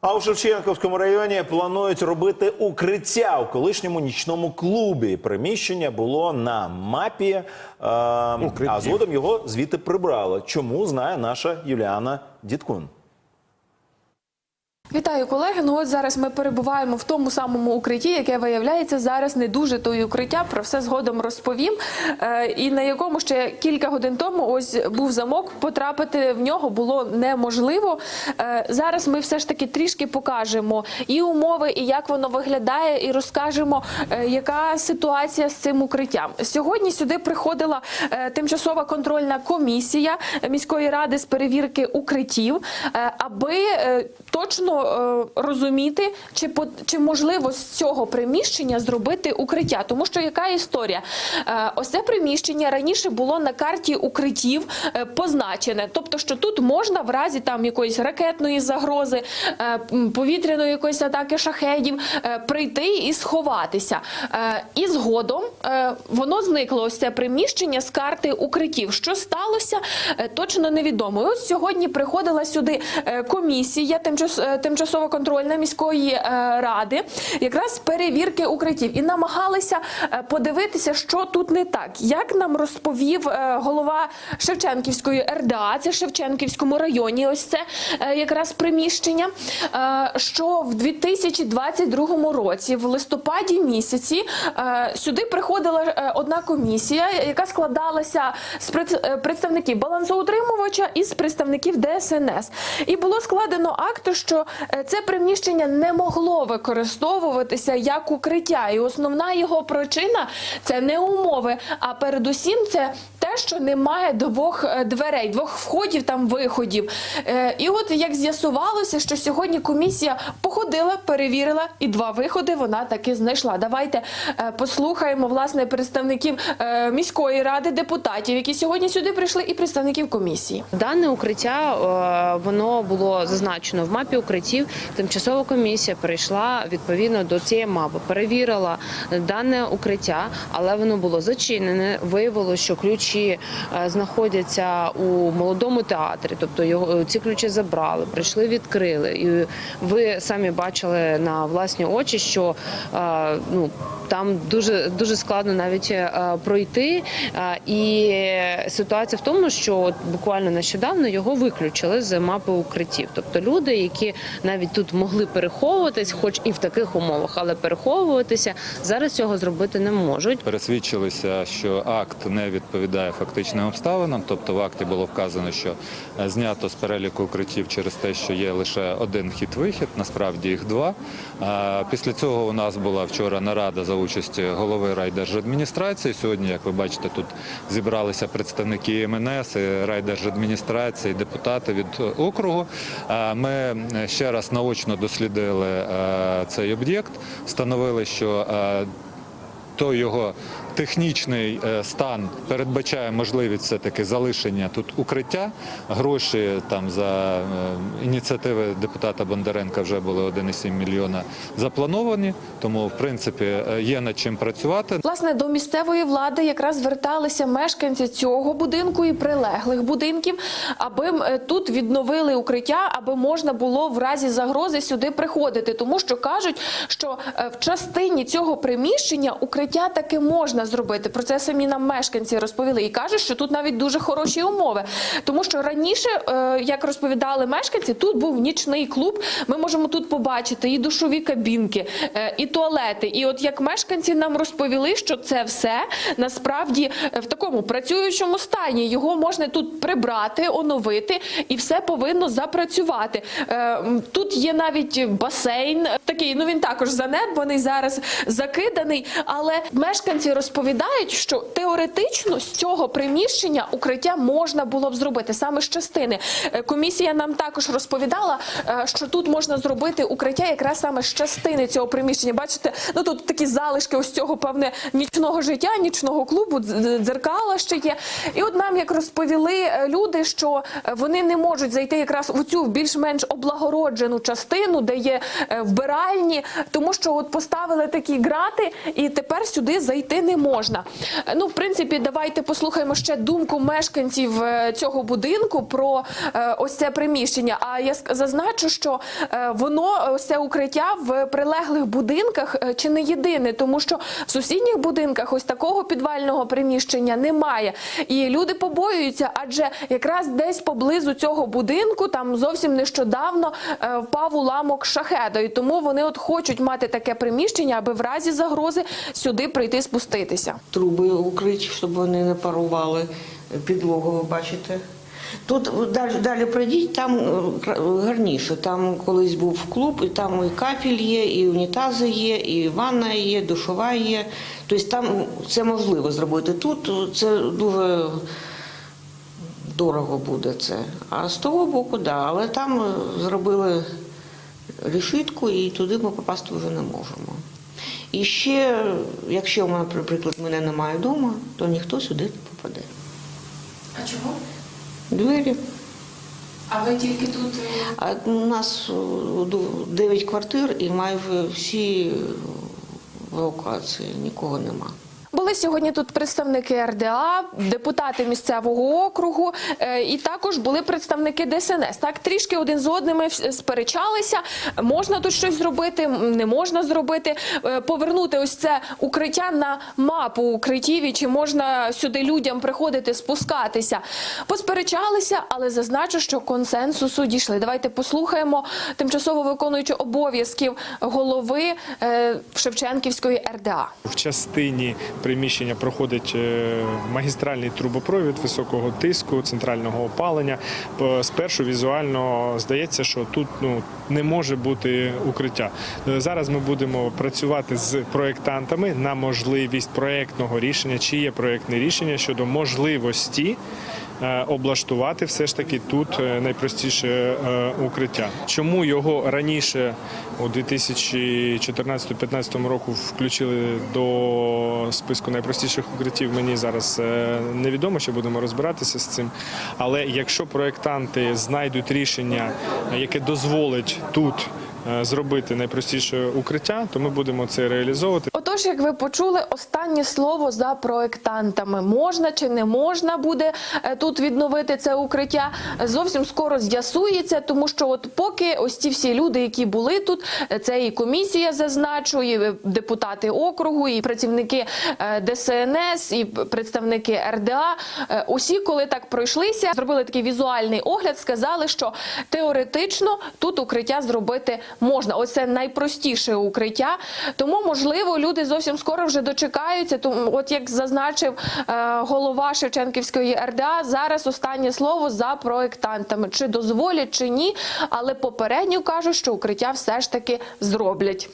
А у Шевченківському районі планують робити укриття у колишньому нічному клубі. Приміщення було на мапі, е, а згодом його звідти прибрали. Чому знає наша Юліана Діткун? Вітаю, колеги. Ну от зараз ми перебуваємо в тому самому укритті, яке виявляється зараз не дуже то й укриття. Про все згодом розповім. Е, і на якому ще кілька годин тому ось був замок. Потрапити в нього було неможливо. Е, зараз ми все ж таки трішки покажемо і умови, і як воно виглядає, і розкажемо, е, яка ситуація з цим укриттям. Сьогодні сюди приходила е, тимчасова контрольна комісія міської ради з перевірки укриттів, е, аби е, точно е, розуміти, чи чи можливо з цього приміщення зробити укриття. Тому що яка історія? Е, Ось це приміщення раніше було на карті укриттів е, позначене, тобто, що тут можна в разі там якоїсь ракетної загрози, повітряної якоїсь атаки шахедів прийти і сховатися. І згодом воно зникло ось це приміщення з карти укриттів. Що сталося, точно невідомо. І ось сьогодні приходила сюди комісія тимчас, тимчасово контрольна міської е, ради, якраз перевірки укриттів, і намагалися е, подивитися, що тут не так. Як нам розповів е, голова Шевченківської РДА, це Шевченківському районі, ось це якраз приміщення, що в 2022 році, в листопаді місяці, сюди приходила одна комісія, яка складалася з пред- представників балансоутримувача і з представників ДСНС. І було складено акт, що це приміщення не могло використовуватися як укриття. І основна його причина це не умови, а передусім це те, що немає двох е, дверей, двох входів там виходів. Е, І от як з'ясувалося, що сьогодні комісія походила, перевірила, і два виходи вона таки знайшла. Давайте е, послухаємо власне представників е, міської ради, депутатів, які сьогодні сюди прийшли, і представників комісії. Дане укриття е, воно було зазначено в мапі укриттів. Тимчасова комісія прийшла відповідно до цієї мапи, перевірила дане укриття, але воно було зачинене. Виявилося, що ключі е, знаходяться у молодому театрі, тобто його ці ключі забрали, прийшли, відкрили. І ви самі бачили на власні очі, що е, ну там дуже дуже складно навіть е, пройти. Е, І ситуація в тому, що буквально нещодавно його виключили з мапи укриттів. Тобто люди, які навіть тут могли переховуватись, хоч і в таких умовах, але переховуватися зараз цього зробити не можуть. Пересвідчилися, що акт не відповідає фактичним обставинам. Тобто в акті було вказано, що е, знято з переліку укриттів через те, що є лише один хід-вихід, насправді їх два. Після цього у нас була вчора нарада за участі голови райдержадміністрації. Сьогодні, як ви бачите, тут зібралися представники МНС, райдержадміністрації, депутати від е, округу. Ми е, ще раз наочно дослідили е, цей об'єкт, встановили, що той то його технічний е, стан передбачає можливість все таки залишення тут укриття. Гроші там за е, ініціативи депутата Бондаренка вже були 1,7 мільйона заплановані. Тому, в принципі, е, є над чим працювати. Власне, до місцевої влади якраз зверталися мешканці цього будинку і прилеглих будинків, аби тут відновили укриття, аби можна було в разі загрози сюди приходити. Тому що кажуть, що в частині цього приміщення укриття таки можна зробити. Про це самі нам мешканці розповіли і кажуть, що тут навіть дуже хороші умови. Тому що раніше, е, як розповідали мешканці, тут був нічний клуб. Ми можемо тут побачити і душові кабінки, е, і туалети. І от як мешканці нам розповіли, що це все насправді е, в такому працюючому стані. Його можна тут прибрати, оновити, і все повинно запрацювати. Тут є навіть басейн, такий, ну він також занедбаний зараз, закиданий. Але мешканці розповідають, що теоретично з цього приміщення укриття можна було б зробити саме з частини. Е, Комісія нам також розповідала, е, що тут можна зробити укриття якраз саме з частини цього приміщення. Бачите, ну тут такі залишки ось цього певне нічного життя, нічного клубу, дзеркала ще є. І от нам як розповіли е, люди, що вони не можуть зайти якраз у цю більш-менш облагороджену частину, де є вбиральні, тому що от поставили такі грати, і тепер сюди зайти не можна. Е, Ну, в принципі, давайте послухаємо ще думку мешканців е, цього будинку про е, ось це приміщення. А я зазначу, що воно ось це укриття в прилеглих будинках чи не єдине, тому що в сусідніх будинках ось такого підвального приміщення немає. І люди побоюються, адже якраз десь поблизу цього будинку там зовсім нещодавно впав уламок шахеда. І тому вони от хочуть мати таке приміщення, аби в разі загрози сюди прийти спуститися. труби укриті, щоб вони не парували підлогу, ви бачите. Тут далі, далі пройдіть, там е, гарніше. Там колись був клуб, і там і капель є, і унітази є, і ванна є, душова є. Тобто там це можливо зробити. Тут це дуже дорого буде це. А з того боку, так. Да. Але там е, зробили решітку і туди ми попасти вже не можемо. І ще, якщо, наприклад, мене немає вдома, то ніхто сюди не попаде. А чому? Двері. А ви тільки тут А у нас 9 квартир і майже всі в евакуації, нікого нема. Були сьогодні тут представники РДА, депутати місцевого округу, е, і також були представники ДСНС. Так трішки один з одними сперечалися. Можна тут щось зробити, не можна зробити. Е, Повернути ось це укриття на мапу укриттів, чи можна сюди людям приходити, спускатися. Посперечалися, але зазначу, що консенсусу дійшли. Давайте послухаємо тимчасово виконуючи обов'язків голови е, Шевченківської РДА. В частині приміщення проходить е, магістральний трубопровід високого тиску, центрального опалення. Спершу візуально здається, що тут ну не може бути укриття. Е, Зараз ми будемо працювати з проєктантами на можливість проєктного рішення, чи є проєктне рішення щодо можливості. Е, Облаштувати все ж таки тут е, найпростіше е, укриття. Чому його раніше у 2014-2015 року включили до списку найпростіших укриттів? Мені зараз невідомо, що будемо розбиратися з цим. Але якщо проєктанти знайдуть рішення, яке дозволить тут зробити найпростіше укриття, то ми будемо це реалізовувати. Отож, як ви почули, останнє слово за проектантами. Можна чи не можна буде е, тут відновити це укриття, зовсім скоро з'ясується, тому що от поки ось ці всі люди, які були тут, е, це і комісія зазначу, е, депутати округу, і працівники е, ДСНС, і представники РДА. е, Усі, коли так пройшлися, зробили такий візуальний огляд, сказали, що теоретично тут укриття зробити можна. Ось це найпростіше укриття. Тому, можливо, люди зовсім скоро вже дочекаються. Тому, от як зазначив е, голова Шевченківської РДА, зараз останнє слово за проектантами. Чи дозволять, чи ні, але попередньо кажуть, що укриття все ж таки зроблять.